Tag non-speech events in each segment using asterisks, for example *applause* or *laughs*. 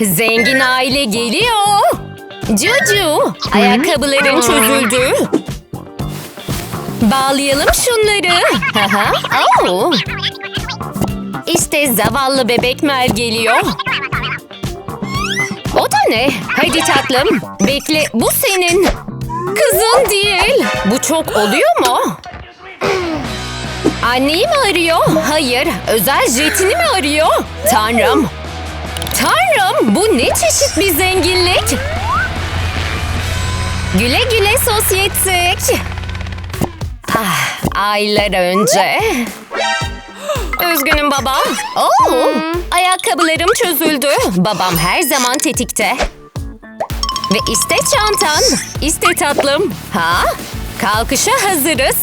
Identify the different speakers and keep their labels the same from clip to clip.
Speaker 1: Zengin aile geliyor. Cucu, ayakkabılarım çözüldü. Bağlayalım şunları. Haha, au. İşte zavallı bebek Mel geliyor. O da ne? Hadi tatlım. Bekle, bu senin. Kızın değil. Bu çok oluyor mu? Anneyi mi arıyor? Hayır, özel jetini mi arıyor? Tanrım. Tanrım, bu ne çeşit bir zenginlik? Güle güle sosyetik. Ah, aylar önce. Üzgünüm baba. Oo, ayakkabılarım çözüldü. Babam her zaman tetikte. Ve iste çantan. İste tatlım. Ha? Kalkışa hazırız.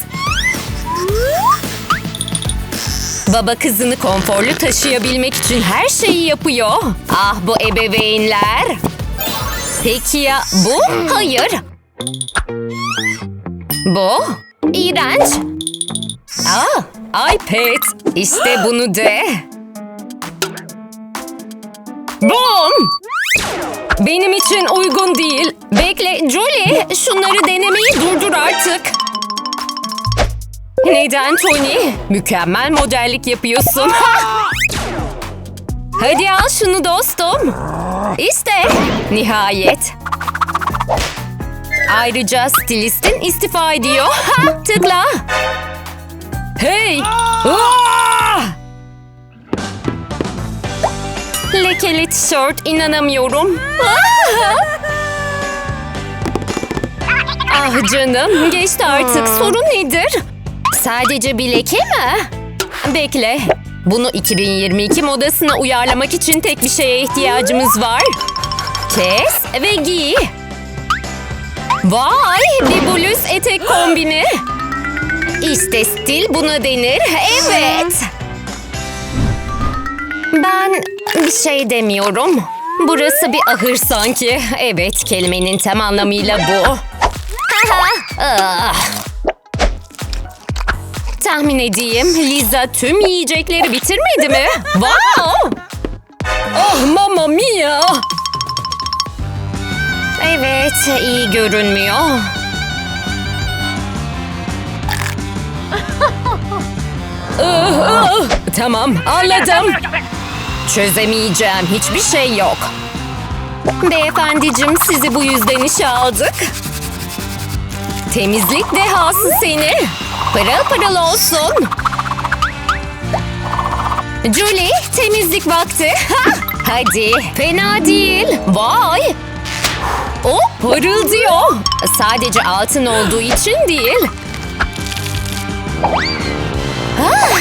Speaker 1: Baba kızını konforlu taşıyabilmek için her şeyi yapıyor. Ah bu ebeveynler. Peki ya bu? Hayır. Bu? İğrenç. Aa, iPad. İşte bunu de. Bum! Benim için uygun değil. Bekle Julie, şunları denemeyi durdur artık. Neden Tony? Mükemmel modellik yapıyorsun. *laughs* Hadi al şunu dostum. İşte nihayet. Ayrıca stilistin istifa ediyor. *laughs* Ha, tıkla. Hey! Aa! Lekeli tişört inanamıyorum. Aa! *laughs* Ah canım geçti artık sorun nedir? Sadece bir leke mi? Bekle. Bunu 2022 modasına uyarlamak için tek bir şeye ihtiyacımız var. Kes ve giy. Vay bir bluz etek kombini. İşte stil buna denir. Evet. Ben bir şey demiyorum. Burası bir ahır sanki. Evet kelimenin tam anlamıyla bu. Ah. Tahmin edeyim Liza tüm yiyecekleri bitirmedi mi? Wow! Oh mamma mia! Evet iyi görünmüyor. *laughs* Ah, ah. Tamam anladım. Çözemeyeceğim hiçbir şey yok. Beyefendicim sizi bu yüzden işe aldık. Temizlik dehası seni. Pırıl pırıl olsun. Julie temizlik vakti. *laughs* Ha, hadi fena değil. Vay. O parıldıyor. Sadece altın olduğu için değil. Ah,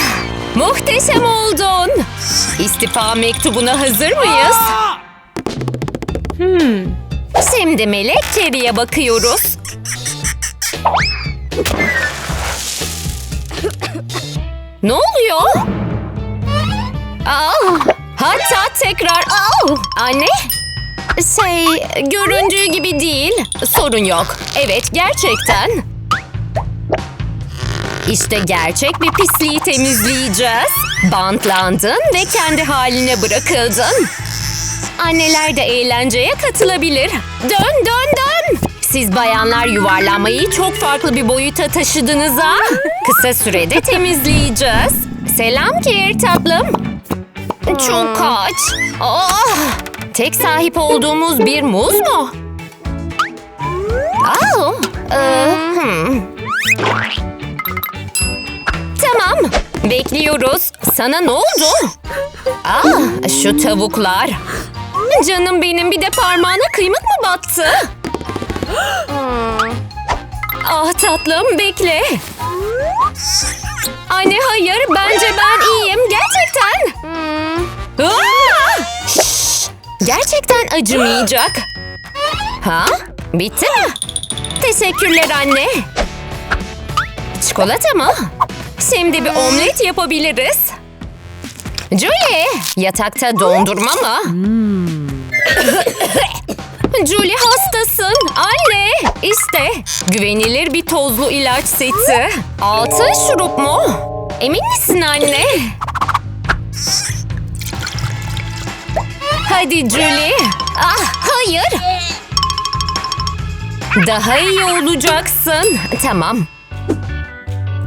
Speaker 1: muhteşem oldun. İstifa mektubuna hazır mıyız? Hmm. Şimdi Melek Carey'e bakıyoruz. Ne oluyor? Aa, hatta tekrar... Aa, anne? Şey, göründüğü gibi değil. Sorun yok. Evet, gerçekten. İşte gerçek bir pisliği temizleyeceğiz. Bantlandın ve kendi haline bırakıldın. Anneler de eğlenceye katılabilir. Dön dön dön. Siz bayanlar yuvarlanmayı çok farklı bir boyuta taşıdınız ha. Kısa sürede temizleyeceğiz. Selam Kier tatlım. Çok aç. Ah, tek sahip olduğumuz bir muz mu? Aa, ee, hmm. Tamam, bekliyoruz. Sana ne oldu? Aa, şu tavuklar. Canım benim bir de parmağına kıymık mı battı? Ah tatlım bekle. Anne hayır bence ben iyiyim gerçekten. Aa! Şşş, gerçekten acımayacak. Ha? Bitti mi? Teşekkürler anne. Çikolata mı? Şimdi bir omlet yapabiliriz. Julie, yatakta dondurma mı? *laughs* Julie hastasın. Anne, işte güvenilir bir tozlu ilaç seti. Altın şurup mu? Emin misin anne? Hadi Julie. Ah hayır. Daha iyi olacaksın. Tamam.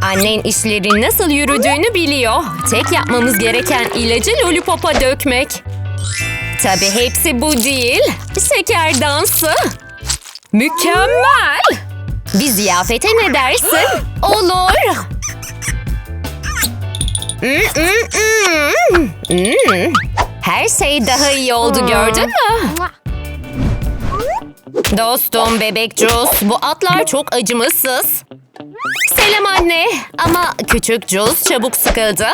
Speaker 1: Annen işlerin nasıl yürüdüğünü biliyor. Tek yapmamız gereken ilacı lollipop'a dökmek. Tabii hepsi bu değil. Şeker dansı. Mükemmel. Bir ziyafete ne dersin? Olur. Her şey daha iyi oldu gördün mü? Dostum bebek Jules, bu atlar çok acımasız. Selam anne ama küçük Jules çabuk sıkıldı.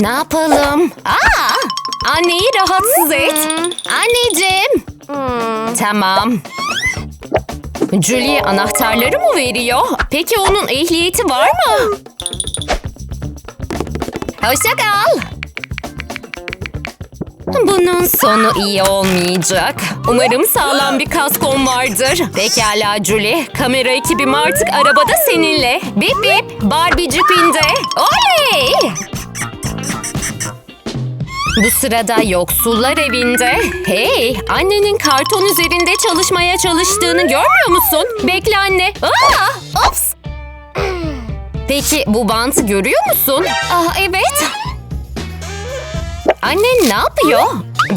Speaker 1: Ne yapalım? Aa, anneyi rahatsız et. Anneciğim. Tamam. Julie anahtarları mı veriyor? Peki onun ehliyeti var mı? Hoşça kal. Bunun sonu iyi olmayacak. Umarım sağlam bir kaskon vardır. Pekala Julie. Kamera ekibim artık arabada seninle. Bip bip. Barbie cipinde. Oley! Bu sırada yoksullar evinde. Hey, annenin karton üzerinde çalışmaya çalıştığını görmüyor musun? Bekle anne. Aa, ops. Peki bu bantı görüyor musun? Ah evet. Annen ne yapıyor?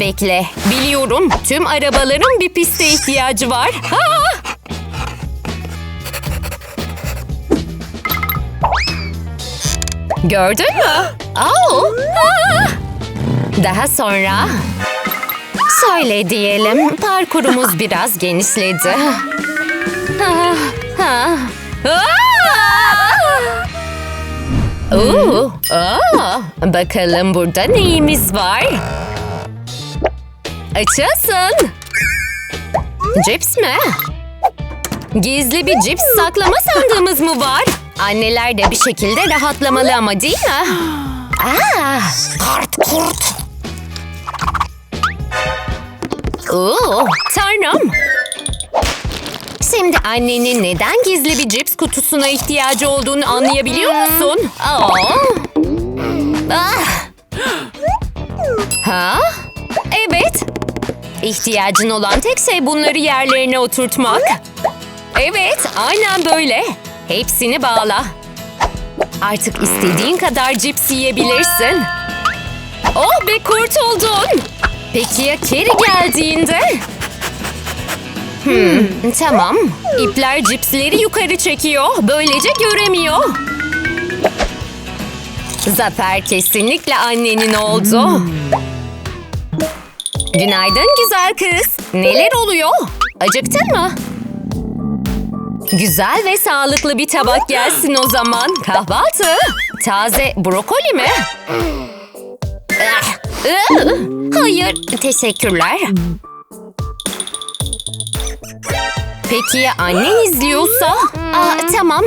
Speaker 1: Bekle, biliyorum. Tüm arabaların bir piste ihtiyacı var. Ha! Gördün mü? Au! Ha! Daha sonra... Şöyle diyelim, parkurumuz *laughs* biraz genişledi. Oo, aa, bakalım burada neyimiz var? Açasın. Cips mi? Gizli bir cips saklama sandığımız mı var? Anneler de bir şekilde rahatlamalı ama değil mi? Aa, kart kurt. Oo, tanrım. Şimdi annenin neden gizli bir cips kutusuna ihtiyacı olduğunu anlayabiliyor musun? Aa. Ah. Ha? Evet. İhtiyacın olan tek şey bunları yerlerine oturtmak. Evet, aynen böyle. Hepsini bağla. Artık istediğin kadar cips yiyebilirsin. Oh be kurtuldun. Peki ya Carrie geldiğinde? Hmm, tamam. İpler cipsleri yukarı çekiyor. Böylece göremiyor. Zafer kesinlikle annenin oldu. Günaydın güzel kız. Neler oluyor? Acıktın mı? Güzel ve sağlıklı bir tabak gelsin o zaman. Kahvaltı. Taze brokoli mi? Ah, ıh. Hayır, teşekkürler. Peki ya annen izliyorsa? Aa, tamam.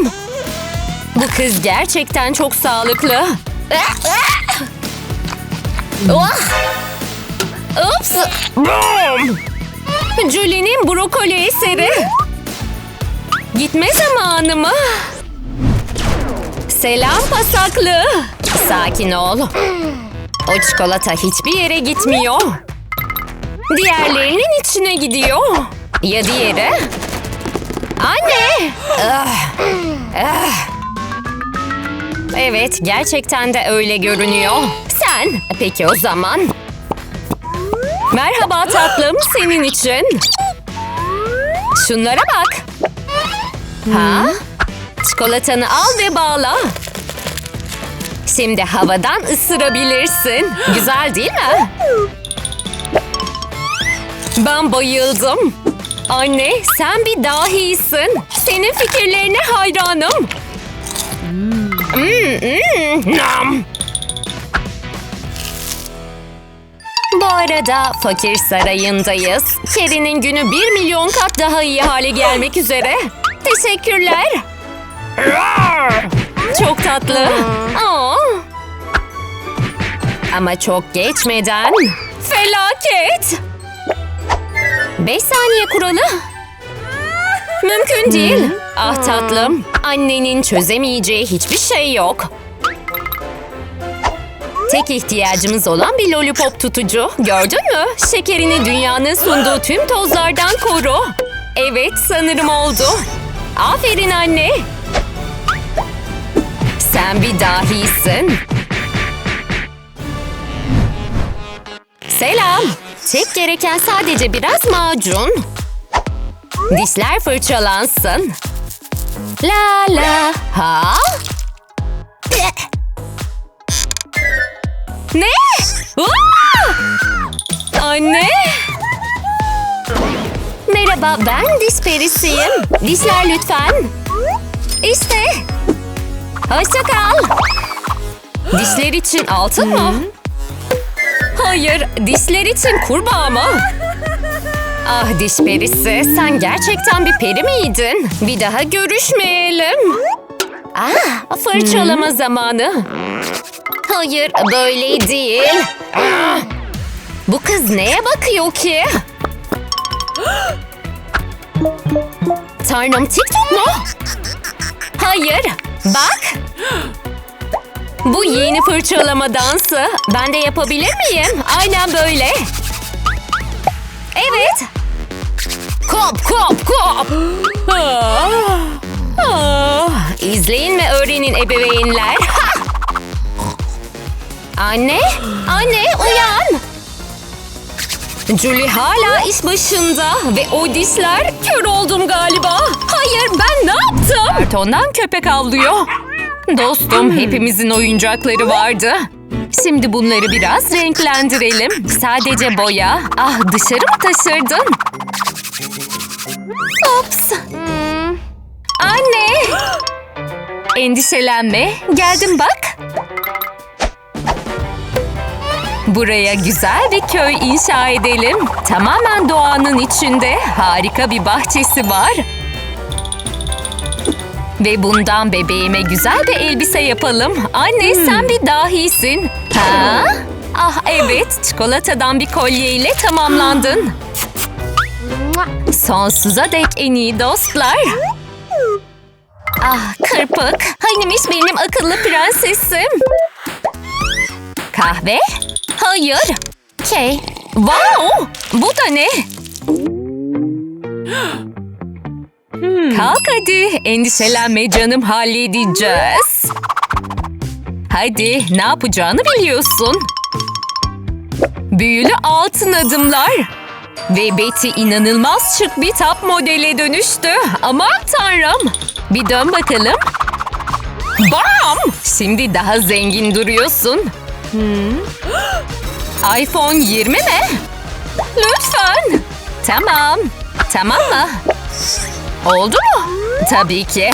Speaker 1: Bu kız gerçekten çok sağlıklı. Oh! Ups! Julie'nin brokoli eseri. Gitme zamanı mı? Selam pasaklı. Sakin ol. O çikolata hiçbir yere gitmiyor. Diğerlerinin içine gidiyor. Ya diğeri? Anne! Ah, ah. Evet, gerçekten de öyle görünüyor. Sen? Peki o zaman. Merhaba tatlım, senin için. Şunlara bak. Ha? Çikolatanı al ve bağla. Şimdi havadan ısırabilirsin. Güzel değil mi? Ben bayıldım. Anne sen bir dahisin. Senin fikirlerine hayranım. Mm, mm, nam. Bu arada fakir sarayındayız. Kerry'nin günü bir milyon kat daha iyi hale gelmek üzere. Teşekkürler. Çok tatlı. Aa. Ama çok geçmeden... Felaket! Beş saniye kuralı. Mümkün değil. Ah tatlım. Annenin çözemeyeceği hiçbir şey yok. Tek ihtiyacımız olan bir lollipop tutucu. Gördün mü? Şekerini dünyanın sunduğu tüm tozlardan koru. Evet sanırım oldu. Aferin anne. Sen bir dahisin. Selam. Tek gereken sadece biraz macun. Dişler fırçalansın. La la ha? Ne? Aa! Anne? Merhaba ben diş perisiyim. Dişler lütfen. İşte. Hoşça kal. Dişler için altın mı? Hayır, dişler için kurbağa mı? *laughs* Ah diş perisi, sen gerçekten bir peri miydin? Bir daha görüşmeyelim. Ah, fırçalama zamanı. Hayır, böyle değil. Ah! Bu kız neye bakıyor ki? *gasps* Tanrım TikTok mu? Hayır, bak. *gasps* *gasps* Bu yeni fırçalama dansı. Ben de yapabilir miyim? Aynen böyle. Evet. Kop kop kop. *gasps* Ah, ah. İzleyin ve öğrenin ebeveynler. Ha! Anne, anne uyan. Julie hala iş başında ve o dişler kör oldum galiba. Hayır ben ne yaptım? Kartondan köpek avlıyor. Dostum hepimizin oyuncakları vardı. Şimdi bunları biraz renklendirelim. Sadece boya. Ah dışarı mı taşırdın? Ops. Anne. Endişelenme. Geldim bak. Buraya güzel bir köy inşa edelim. Tamamen doğanın içinde harika bir bahçesi var. Ve bundan bebeğime güzel bir elbise yapalım. Anne sen bir dahisin. Ha? Ah evet çikolatadan bir kolyeyle tamamlandın. Sonsuza dek en iyi dostlar. Ah kırpık. Hanimiş benim akıllı prensesim. Kahve? Hayır. Key. Wow! Bu da ne? Kalk hadi. Endişelenme canım halledeceğiz. Hadi ne yapacağını biliyorsun. Büyülü altın adımlar. Ve Betty inanılmaz şık bir tap modele dönüştü. Aman tanrım. Bir dön bakalım. Bam! Şimdi daha zengin duruyorsun. *gasps* iPhone 20 mi? Lütfen. Tamam. Tamam mı? Oldu mu? Tabii ki.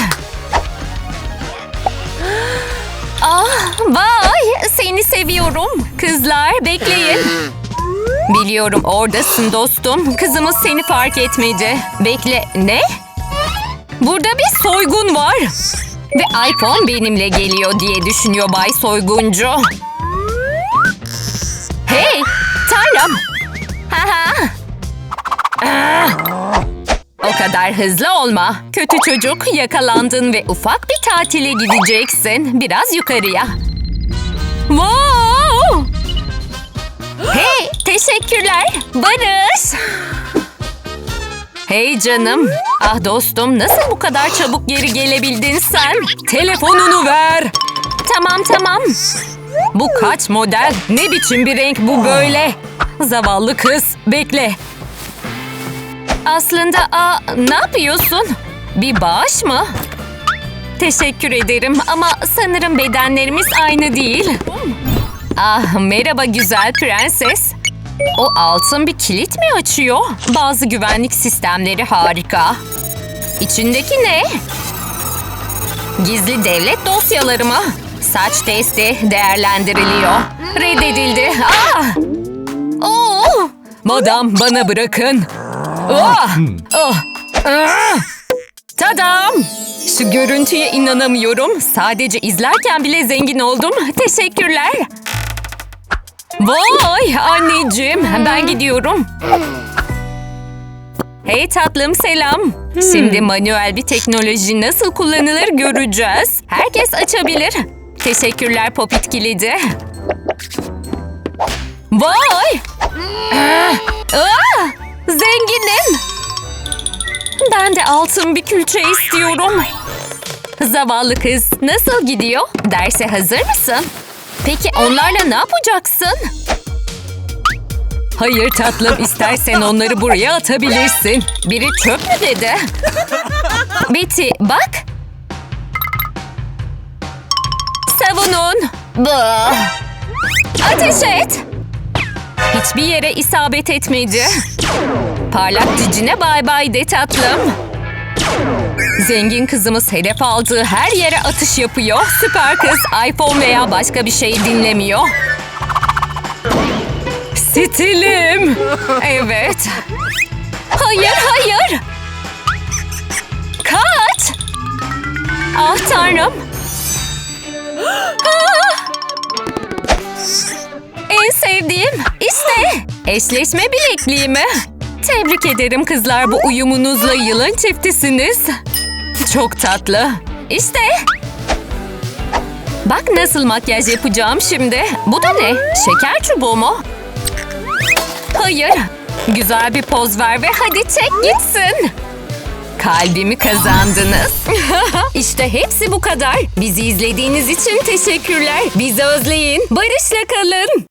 Speaker 1: Ah, vay! Seni seviyorum. Kızlar bekleyin. Biliyorum oradasın dostum. Kızımız seni fark etmedi. Bekle. Ne? Burada bir soygun var. Ve iPhone benimle geliyor diye düşünüyor Bay Soyguncu. Hey! Tanrım! Haha! Ah! O kadar hızlı olma. Kötü çocuk yakalandın ve ufak bir tatile gideceksin. Biraz yukarıya. Wow! Hey, teşekkürler. Barış. Hey canım. Ah dostum, nasıl bu kadar çabuk geri gelebildin sen? Telefonunu ver. Tamam tamam. Bu kaç model? Ne biçim bir renk bu böyle? Zavallı kız, bekle. Aslında aa, ne yapıyorsun? Bir bağış mı? Teşekkür ederim ama sanırım bedenlerimiz aynı değil. Ah merhaba güzel prenses. O altın bir kilit mi açıyor? Bazı güvenlik sistemleri harika. İçindeki ne? Gizli devlet dosyaları mı? Saç testi değerlendiriliyor. Reddedildi. Ah! Oo! Madam bana bırakın. Ah! Ah! Ah! Tadam! Şu görüntüye inanamıyorum. Sadece izlerken bile zengin oldum. Teşekkürler. Vay anneciğim ben gidiyorum. Hey tatlım selam. Şimdi manuel bir teknoloji nasıl kullanılır göreceğiz. Herkes açabilir. Teşekkürler popit kilidi. Vay! Ah! Ah! Zenginim! Ben de altın bir külçe istiyorum. Zavallı kız nasıl gidiyor? Derse hazır mısın? Peki onlarla ne yapacaksın? Hayır tatlım istersen onları buraya atabilirsin. Biri çöp mü dedi? Betty bak. Savunun. Ateş et. Hiçbir yere isabet etmedi. Parlak cicine bay bay de tatlım. Zengin kızımız hedef aldığı her yere atış yapıyor. Süper kız iPhone veya başka bir şey dinlemiyor. Stilim. Evet. Hayır, hayır. Kaç. Ah tanrım. *gasps* Ah! Sevdiğim işte eşleşme bilekliği mi? Tebrik ederim kızlar bu uyumunuzla yılın çiftisiniz. Çok tatlı. İşte. Bak nasıl makyaj yapacağım şimdi. Bu da ne? Şeker çubuğu mu? Hayır. Güzel bir poz ver ve hadi çek gitsin. Kalbimi kazandınız. *laughs* işte hepsi bu kadar. Bizi izlediğiniz için teşekkürler. Bizi özleyin. Barışla kalın.